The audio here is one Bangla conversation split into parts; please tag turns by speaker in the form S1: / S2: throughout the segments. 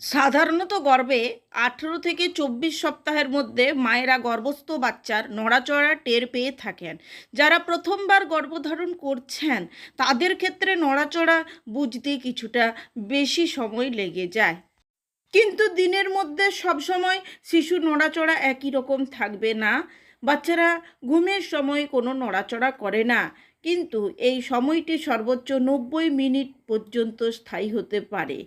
S1: সাধারণত গর্ভে আঠেরো থেকে চব্বিশ সপ্তাহের মধ্যে মায়েরা গর্ভস্থ বাচ্চার নড়াচড়া টের পেয়ে থাকেন। যারা প্রথমবার গর্ভধারণ করছেন, তাদের ক্ষেত্রে নড়াচড়া বুঝতে কিছুটা বেশি সময় লেগে যায়। কিন্তু দিনের মধ্যে সবসময় শিশু নড়াচড়া একই রকম থাকবে না। বাচ্চারা ঘুমের সময় কোনো নড়াচড়া করে না। কিন্তু এই সময়টি সর্বোচ্চ নব্বই মিনিট পর্যন্ত স্থায়ী হতে পারে।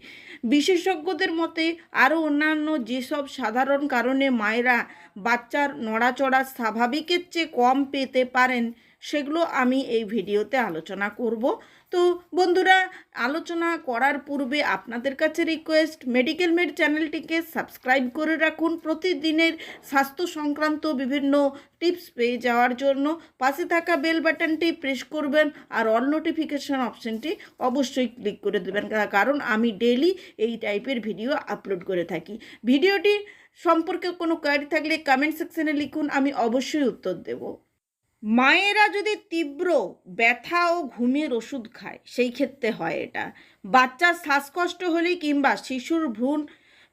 S1: বিশেষজ্ঞদের মতে, আরও অন্যান্য যেসব সাধারণ কারণে মায়েরা বাচ্চার নড়াচড়া স্বাভাবিকের চেয়ে কম পেতে পারেন, সেগুলো আমি এই ভিডিওতে আলোচনা করব। তো বন্ধুরা, আলোচনা করার পূর্বে আপনাদের কাছে রিকোয়েস্ট মেডিকেল মেড চ্যানেলটিকে সাবস্ক্রাইব করে রাখুন। প্রতিদিনের স্বাস্থ্য সংক্রান্ত বিভিন্ন টিপস পেয়ে যাওয়ার জন্য পাশে থাকা বেল বাটনটি প্রেস করবেন আর অল নোটিফিকেশান অপশানটি অবশ্যই ক্লিক করে দেবেন। কারণ আমি ডেলি এই টাইপের ভিডিও আপলোড করে থাকি। ভিডিওটি সম্পর্কে কোনো কোয়ারি থাকলে কমেন্ট সেকশানে লিখুন, আমি অবশ্যই উত্তর দেব। মায়েরা যদি তীব্র ব্যথা ও ঘুমের ওষুধ খায়, সেই ক্ষেত্রে হয় এটা। বাচ্চার শ্বাসকষ্ট হলে কিংবা শিশুর ভ্রূণ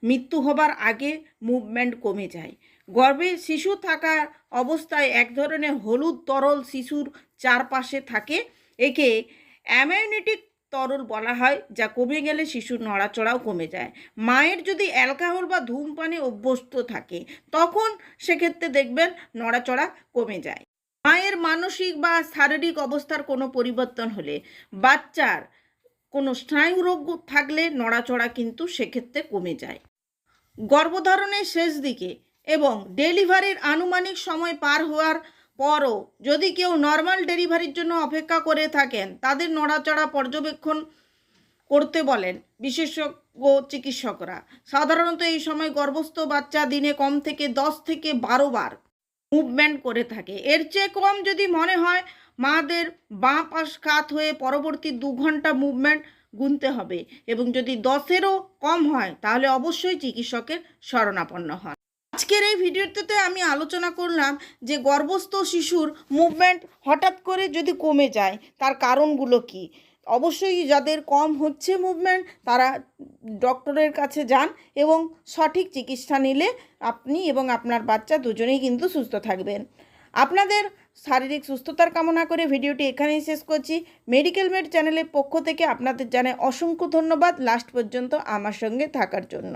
S1: মৃত্যু হবার আগে মুভমেন্ট কমে যায়। গর্ভে শিশু থাকা অবস্থায় এক ধরনের হলুদ তরল শিশুর চারপাশে থাকে, একে অ্যামাইউনিটিক তরল বলা হয়, যা কমে গেলে শিশুর নড়াচড়াও কমে যায়। মায়ের যদি অ্যালকোহল বা ধূমপানে অভ্যস্ত থাকে, তখন সেক্ষেত্রে দেখবেন নড়াচড়া কমে যায়। মায়ের মানসিক বা শারীরিক অবস্থার কোনো পরিবর্তন হলে বাচ্চার কোনো স্নায়ু রোগ থাকলে নড়াচড়া কিন্তু সেক্ষেত্রে কমে যায়। গর্ভধারণের শেষ দিকে এবং ডেলিভারির আনুমানিক সময় পার হওয়ার পরও যদি কেউ নর্মাল ডেলিভারির জন্য অপেক্ষা করে থাকেন, তাদের নড়াচড়া পর্যবেক্ষণ করতে বলেন বিশেষজ্ঞ চিকিৎসকরা। সাধারণত এই সময় গর্ভস্থ বাচ্চা দিনে কম থেকে দশ থেকে বারো বার মুভমেন্ট করে থাকে। এর চেয়ে কম যদি মনে হয়, মাদের বাঁ পাশ কাত হয়ে পরবর্তী দু ঘণ্টা মুভমেন্ট গুনতে হবে এবং যদি দশেরও কম হয়, তাহলে অবশ্যই চিকিৎসকের শরণাপন্ন হন। আজকের এই ভিডিওটিতে আমি আলোচনা করলাম যে গর্ভস্থ শিশুর মুভমেন্ট হঠাৎ করে যদি কমে যায়, তার কারণগুলো কি? অবশ্যই যাদের কম হচ্ছে মুভমেন্ট তারা ডক্টরের কাছে যান এবং সঠিক চিকিৎসা নিলে আপনি এবং আপনার বাচ্চা দুজনেই কিন্তু সুস্থ থাকবেন। আপনাদের শারীরিক সুস্থতার কামনা করে ভিডিওটি এখানেই শেষ করছি। মেডিকেল মেড চ্যানেলের পক্ষ থেকে আপনাদের জানাই অসংখ্য ধন্যবাদ। লাস্ট পর্যন্ত আমার সঙ্গে থাকার জন্য।